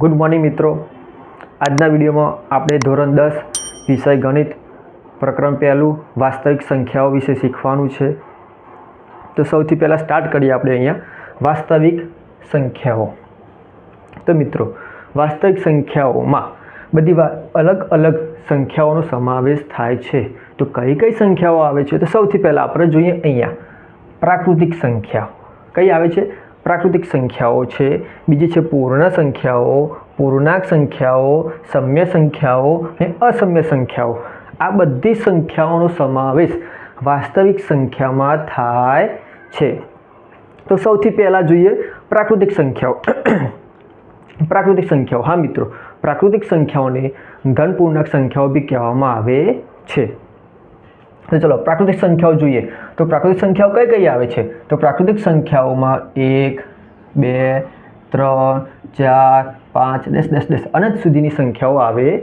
Good morning મિત્રો. આજના વિડીયોમાં આપણે ધોરણ દસ વિષય ગણિત, પ્રકરણ પહેલું વાસ્તવિક સંખ્યાઓ વિશે શીખવાનું છે. તો સૌથી પહેલાં સ્ટાર્ટ કરીએ આપણે અહીંયા. વાસ્તવિક સંખ્યાઓ. તો મિત્રો, વાસ્તવિક સંખ્યાઓમાં બધી અલગ અલગ સંખ્યાઓનો સમાવેશ થાય છે. તો કઈ કઈ સંખ્યાઓ આવે છે? તો સૌથી પહેલાં આપણે જોઈએ અહીંયા. પ્રાકૃતિક સંખ્યા. કઈ આવે છે? પ્રાકૃતિક સંખ્યાઓ છે. બીજી છે પૂર્ણ સંખ્યાઓ, પૂર્ણાંક સંખ્યાઓ, સમ્ય સંખ્યાઓ અને અસમ્ય સંખ્યાઓ. આ બધી સંખ્યાઓનો સમાવેશ વાસ્તવિક સંખ્યામાં થાય છે. તો સૌથી પહેલાં જોઈએ પ્રાકૃતિક સંખ્યાઓ. પ્રાકૃતિક સંખ્યાઓ. હા મિત્રો, પ્રાકૃતિક સંખ્યાઓને પૂર્ણાંક સંખ્યાઓ બી કહેવામાં આવે છે. તો ચલો, પ્રાકૃતિક સંખ્યાઓ જોઈએ. તો પ્રાકૃતિક સંખ્યાઓ કઈ કઈ આવે છે? તો પ્રાકૃતિક સંખ્યાઓમાં એક, બે, ત્રણ, ચાર, પાંચ, દસ દસ દસ અનંત સુધીની સંખ્યાઓ આવે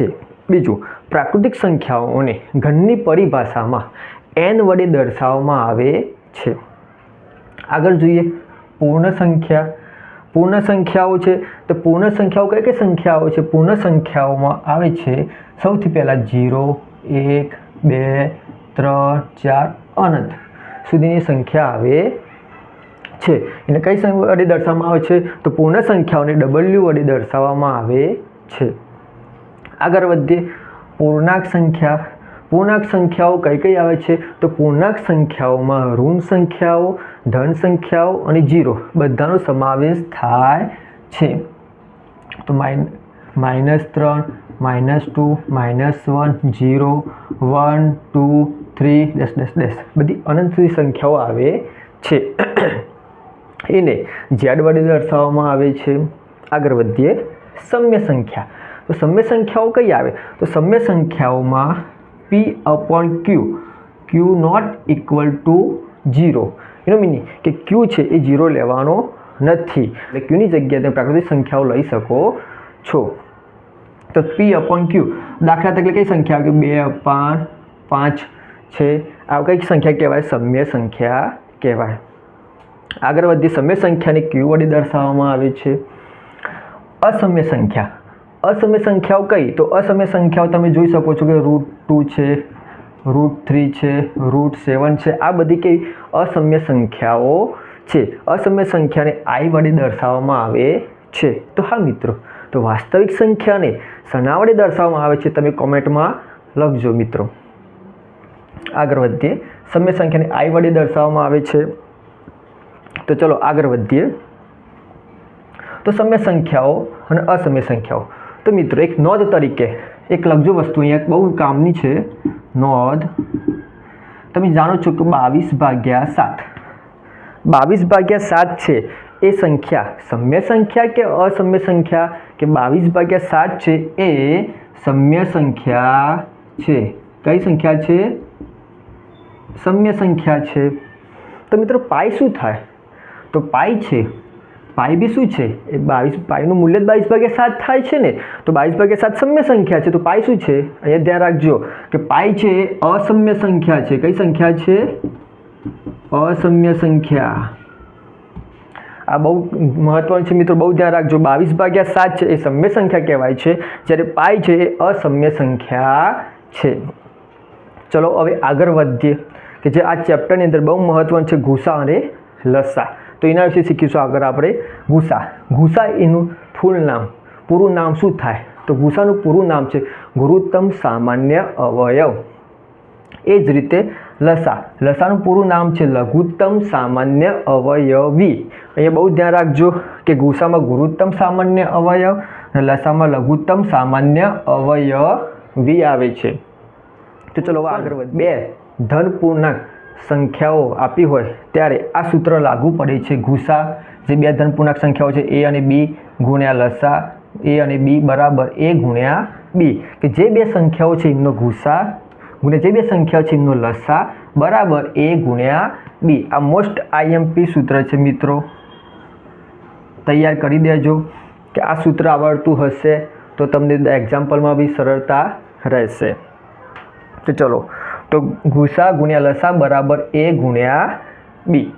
છે. બીજું, પ્રાકૃતિક સંખ્યાઓને ઘનની પરિભાષામાં એન વડે દર્શાવવામાં આવે છે. આગળ જોઈએ, પૂર્ણ સંખ્યા. પૂર્ણ સંખ્યાઓ છે, તો પૂર્ણ સંખ્યાઓ કઈ કઈ સંખ્યાઓ છે? પૂર્ણ સંખ્યાઓમાં આવે છે, સૌથી પહેલાં જીરો એક બે, ત્રણ, ચાર, અનંત સુધીની સંખ્યા આવે છે. એને કઈ વડે દર્શાવવામાં આવે છે? તો પૂર્ણ સંખ્યાઓને ડબલ્યુ વડે દર્શાવવામાં આવે છે. આગળ વધીએ. પૂર્ણાંક સંખ્યા. પૂર્ણાંક સંખ્યાઓ કઈ કઈ આવે છે? તો પૂર્ણાંક સંખ્યાઓમાં ઋણ સંખ્યાઓ, ધન સંખ્યાઓ અને જીરો બધાનો સમાવેશ થાય છે. તો માઇન, માઇનસ ત્રણ minus two minus one zero one two three દસ દસ દસ બધી અનંત સુધી સંખ્યાઓ આવે છે. એને ઝેડ વડે દર્શાવવામાં આવે છે, આગળ વધીએ. સમ્ય સંખ્યા. તો સમ્ય સંખ્યાઓ કઈ આવે? તો સમ્ય સંખ્યાઓમાં P upon Q Q not equal to zero એનો મિનિંગ કે ક્યુ છે એ ઝીરો લેવાનો નથી. એટલે ક્યુની જગ્યાએ તમે પ્રાકૃતિક સંખ્યાઓ લઈ શકો છો. તો પી અપોન ક્યુ દાખલા તરીકે કઈ સંખ્યા આવે બે અપાન પાંચ, છે. આ કઈ સંખ્યા કહેવાય? સમ્ય સંખ્યા કહેવાય. આગળ વધીએ સમ્ય સંખ્યાને ક્યુ વડે દર્શાવવામાં આવે છે. અસમ્ય સંખ્યા. અસમ્ય સંખ્યાઓ કઈ? તો અસમ્ય સંખ્યાઓ તમે જોઈ શકો છો કે રૂટ ટુ છે રૂટ થ્રી છે રૂટ સેવન છે. આ બધી કઈ અસમ્ય સંખ્યાઓ છે. અસમ્ય સંખ્યાને આઈ વડે દર્શાવવામાં આવે છે. તો હા મિત્રો તો વાસ્તવિક સંખ્યાને શના દર્શાવવામાં આવે છે તમે કોમેન્ટમાં લખજો મિત્રો. આગળ વધીએ. સમ્ય સંખ્યાને આઈ વડે દર્શાવવામાં આવે છે. તો ચલો આગળ વધીએ. તો સમય સંખ્યાઓ અને અસમ્ય સંખ્યાઓ. તો મિત્રો એક નોંધ તરીકે એક લખજો વસ્તુ અહીંયા. બહુ કામની છે. નોંધ. તમે જાણો છો કે બાવીસ ભાગ્યા સાત. બાવીસ ભાગ્યા સાત છે. એ સંખ્યા સમ્ય સંખ્યા કે અસમ્ય સંખ્યા? કે બાવીસ ભાગ્યા સાત છે એ સમ્ય સંખ્યા છે. કઈ સંખ્યા છે? સમ્ય સંખ્યા છે. તો મિત્રો પાઈ શું થાય? તો પાઈ છે. પાઈ બી શું છે? એ બાવીસ, પાઈનું મૂલ્ય બાવીસ ભાગ્યા સાત થાય છે ને? તો બાવીસ ભાગ્યા સાત સમ્ય સંખ્યા છે. તો પાઈ શું છે? અહીંયા ધ્યાન રાખજો કે પાઈ છે અસમ્ય સંખ્યા છે. કઈ સંખ્યા છે? અસમ્ય સંખ્યા. આ બહુ મહત્વનું છે મિત્રો, બહુ ધ્યાન રાખજો. બાવીસ ભાગ્યા સાત છે, એ સમ્ય સંખ્યા કહેવાય છે. જ્યારે પાઈ છે, એ અસમ્ય સંખ્યા છે. ચલો, હવે આગળ વધીએ કે જે આ ચેપ્ટરની અંદર બહુ મહત્વનું છે ગુસા અને લસા. તો એના વિશે શીખીશું આગળ આપણે. ગુસા ગુસા એનું ફૂલ નામ. પૂરું નામ શું થાય? તો ગુસાનું પૂરું નામ છે, ગુરુત્તમ સામાન્ય અવયવ. એ જ રીતે લસા. લસાનું પૂરું નામ છે લઘુત્તમ સામાન્ય અવયવી. અહીંયા બહુ ધ્યાન રાખજો કે ગુસામાં ગુરુત્તમ સામાન્ય અવયવ અને લસામાં લઘુત્તમ સામાન્ય અવયવી આવે છે. તો ચલો આગળ વધ બે ધન પૂર્ણાંક સંખ્યાઓ આપી હોય ત્યારે આ સૂત્ર લાગુ પડે છે ગુસા. જે બે ધન પૂર્ણાંક સંખ્યાઓ છે, એ અને બી ગુણ્યા લસા, એ અને બી બરાબર એ ગુણ્યા બી. કે જે બે સંખ્યાઓ છે, એમનો ગુસા ગુણ્યા જે બે સંખ્યા છે એમનો લસા બરાબર એ ગુણ્યા બી. આ મોસ્ટ આઈએમપી સૂત્ર છે મિત્રો. તૈયાર કરી દેજો કે આ સૂત્ર આવડતું હશે તો તમને એક્ઝામ્પલમાં બી સરળતા રહેશે. તો ચલો, તો ગુસા ગુણ્યા લસા બરાબર એ ગુણ્યા બી.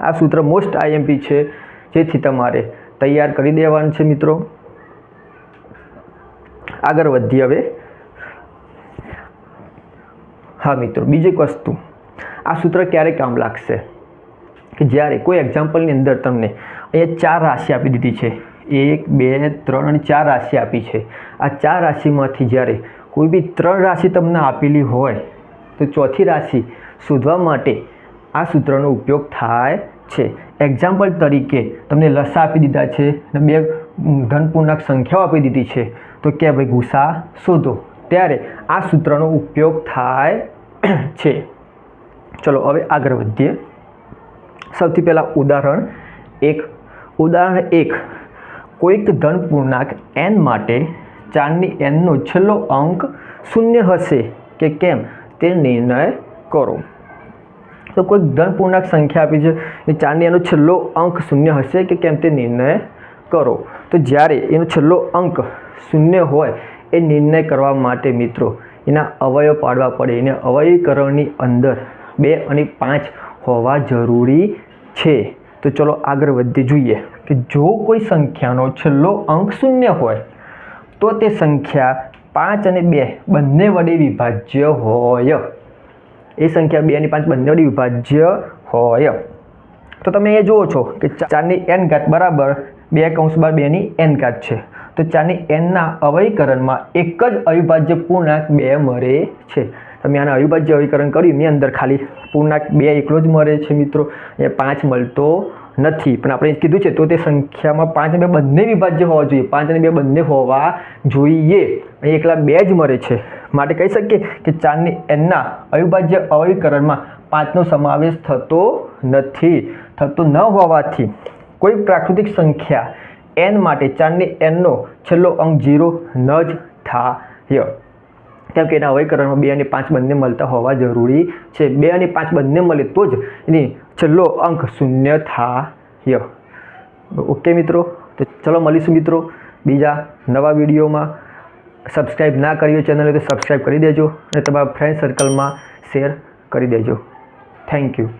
આ સૂત્ર મોસ્ટ આઈએમપી છે, જેથી તમારે તૈયાર કરી દેવાનું છે મિત્રો. આગળ વધીએ હવે. હા મિત્રો, બીજી વસ્તુ. આ સૂત્ર ક્યારે કામ લાગશે? કે જ્યારે કોઈ એક્ઝામ્પલની અંદર તમને અહીંયા ચાર રાશિ આપી દીધી છે. એક, બે, ત્રણ અને ચાર રાશિ આપી છે. આ ચાર રાશિમાંથી જ્યારે કોઈ બી ત્રણ રાશિ તમને આપેલી હોય, તો ચોથી રાશિ શોધવા માટે આ સૂત્રનો ઉપયોગ થાય છે. એક્ઝામ્પલ તરીકે તમને લસા આપી દીધા છે અને બે ધનપૂર્ણક સંખ્યાઓ આપી દીધી છે. તો કે ભાઈ ગુસા શોધો. ત્યારે આ સૂત્રનો ઉપયોગ થાય છે. ચલો હવે આગળ વધીએ. સૌથી પહેલાં ઉદાહરણ એક. ઉદાહરણ એક. કોઈક ધન પૂર્ણાંક એન માટે ચારની એનનો છેલ્લો અંક શૂન્ય હશે કે કેમ તે નિર્ણય કરો. તો કોઈક ધન પૂર્ણાંક સંખ્યા આપી છે, એ ચારની એનો છેલ્લો અંક શૂન્ય હશે કે કેમ તે નિર્ણય કરો. તો જ્યારે એનો છેલ્લો અંક શૂન્ય હોય એ નિર્ણય કરવા માટે મિત્રો એના અવયવ પાડવા પડે. એને અવયવીકરણની અંદર બે અને પાંચ હોવા જરૂરી છે. તો ચલો આગળ વધી જોઈએ કે જો કોઈ સંખ્યાનો છેલ્લો અંક શૂન્ય હોય, તો તે સંખ્યા પાંચ અને બે બંને વડે વિભાજ્ય હોય. એ સંખ્યા બે અને પાંચ બંને વડે વિભાજ્ય હોય. તો તમે એ જુઓ છો કે ચારની એન ઘાત બરાબર બે કૌંસ બાર બેની એન ઘાત છે. તો ચારની એનના અવયકરણમાં એક જ અવિભાજ્ય પૂર્ણાંક બે મળે છે. તમે આને અવિભાજ્ય અવિકરણ કર્યું, એની અંદર ખાલી પૂર્ણાંક બે એકલો જ મળે છે મિત્રો. એ પાંચ મળતો નથી. પણ આપણે કીધું છે તો તે સંખ્યામાં પાંચ અને બે બંને વિભાજ્ય હોવા જોઈએ. પાંચ અને બે બંને હોવા જોઈએ. અહીં એકલા બે જ મળે છે. માટે કહી શકીએ કે ચારની એનના અવિભાજ્ય અવયકરણમાં પાંચનો સમાવેશ થતો નથી. થતો ન હોવાથી કોઈ પ્રાકૃતિક સંખ્યા એન માટે ચારની એનનો છેલ્લો અંક જીરો ન જ થાય. કેમ કે એના અવયકરણમાં બે અને પાંચ બંને મળતા હોવા જરૂરી છે. બે અને પાંચ બંને મળે તો જ એની છેલ્લો અંક શૂન્ય થાય. ઓકે મિત્રો? તો ચલો મળીશું મિત્રો બીજા નવા વિડીયોમાં. સબસ્ક્રાઈબ ના કરી ચેનલને તો સબસ્ક્રાઈબ કરી દેજો અને તમારા ફ્રેન્ડ સર્કલમાં શેર કરી દેજો. Thank you